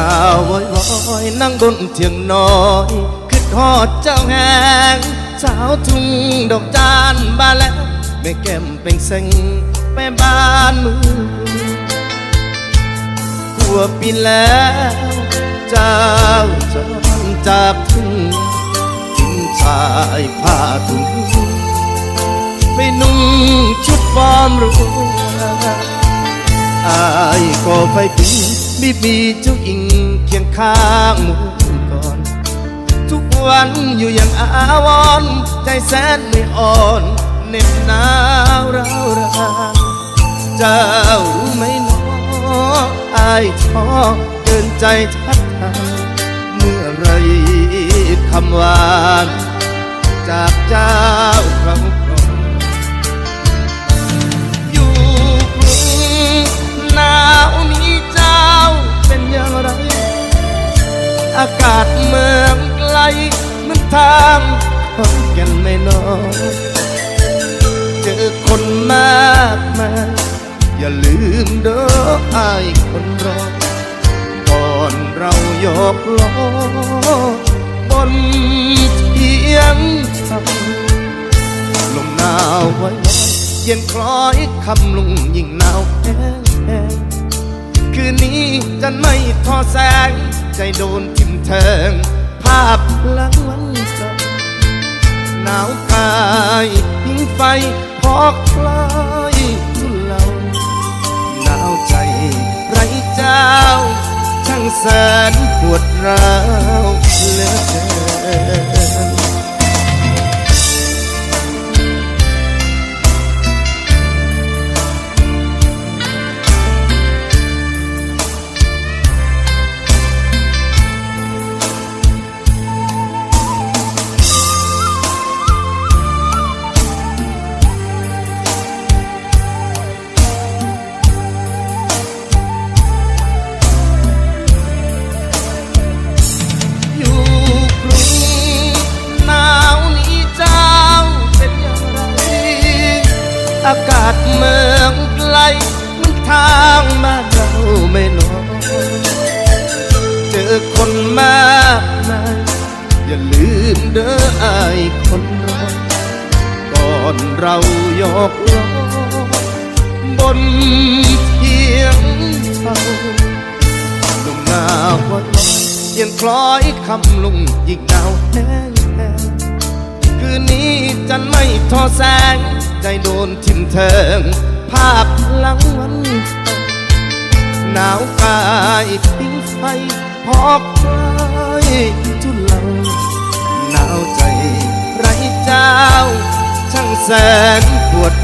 าววอยวอยนั่งบนเถียงน้อยคิดฮอดเจ้าแหงสาวทุ่งดอกจานบานแล้วแม่แก้มเป็นเซ็งไปบ้านมือกลัวปีแล้วเจ้าจอนจากทุ่งทิ้งชายผ้าถุงไปนุ่งชุดฟอร์มรู้อายก็ไฟปี ไม่มีเจ้าหญิงเคียงข้างมือก่อน ทุกวันอยู่อย่างอาวรณ์ใจแสนไม่อ่อนเหน็บหนาวร้าวรานเจ้ารู้ไหมหนออายท้อเกินใจทัดทานเมื่อไรคำหวาน จากเจ้าเขา อากาศเมืองไกลเหมันทางคนกันไม่น้อยเจอคนมากมายอย่าลืมเด้อไอ้ายคนรอก่อนเรายกล้อบนเทียงทำลมหนาวไว้เย็นคล้อยคำลุงยิ่งหนาวแห้งคืนนี้จะไม่ทอแสง ใจโดนทิ่มแทง ภาพหลังวันเก่าหนาวกายหิงไฟพอกคลายทุเลาหนาวใจไรเจ้า ช่างแสนปวดร้าวเหลือเกิน อากาศเมืองไกลมันทางบ้าเราไม่นอยเจอคนมากมายอย่าลืมเด้อไอ้ายคนรอก่อนเรายกล้อบนเทียงเท่าลมหนาววันเย็นคล้อยคำลุงยิ่งหนาวแห้ง คืนนี้จันไม่ทอแสง ใจโดนทิ่มเทิง ภาพหลังวันเก่าหนาวกายปิ้งไฟพอกคลายทุเลาหนาวใจไรเจ้า ช่างแสนปวด